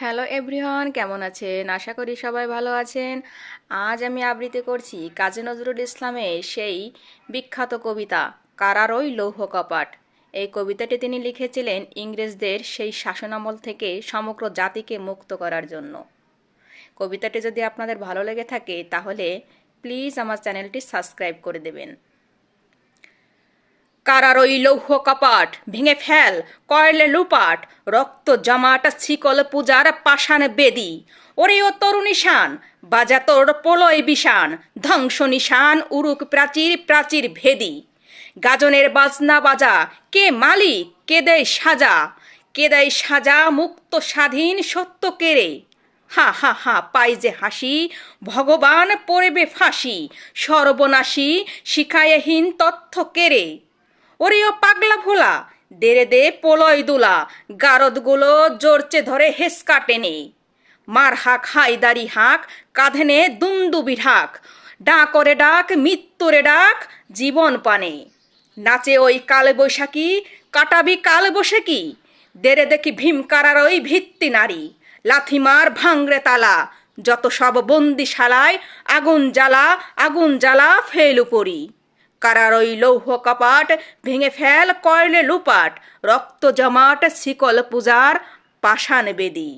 Hello everyone, কেমন আছেন? আশা করি সবাই ভালো আছেন। আজ আমি আবৃত্তি করছি কাজী নজরুল ইসলামের সেই বিখ্যাত কবিতা, কারারই লৌহ কপাট। এই কবিতাটি তিনি লিখেছিলেন ইংরেজদের সেই শাসনামল থেকে সমগ্র জাতিকে মুক্ত করার জন্য। কবিতাটি যদি আপনাদের ভালো লেগে থাকে, তাহলে প্লিজ আমার চ্যানেলটি সাবস্ক্রাইব করে দেবেন। কারার ওই লৌহ কপাট ভেঙে ফেল, কয়লে লুপাট, রক্ত জমাটা শিকল পূজার পাষাণ বেদি। ওরে ও তরুণিশান বাজা তোর বিষান, ধ্বংস নিশান উরুক প্রাচীর প্রাচীর ভেদি। গাজনের বাজনা বাজা, কে মালিক, কে দেয় সাজা? কে দেয় সাজা মুক্ত স্বাধীন সত্য কেড়ে? হা হা হা, পাই যে হাসি, ভগবান পড়বে ফাঁসি, সর্বনাশী, শিখায়হীন তথ্য কেড়ে। ওরে ও পাগলা ভোলা। দেরে দে পোলয় দুলা, গারদগুলো জোরচে ধরে হেসকা টেনে। মার হাক হাইদারি হাক কাঁধেনে দুন্দুবি ঢাক। ডাকরে ডাক মৃত্যুরে ডাক, জীবন পানে। নাচে ওই কালে বৈশাখী কাটাবি কাল বসে কি দেরে দেখি ভীমকারার ওই ভিত্তি নারী। লাথিমার ভাঙরে তালা। যত সব বন্দিশালায় আগুন জ্বালা আগুন জ্বালা ফেলু উপরি কারার ওই লৌহ কপাট ভেঙে ফেল কয়লে লুপাট রক্ত জমাট শিকল পূজার পাষাণ বেদী।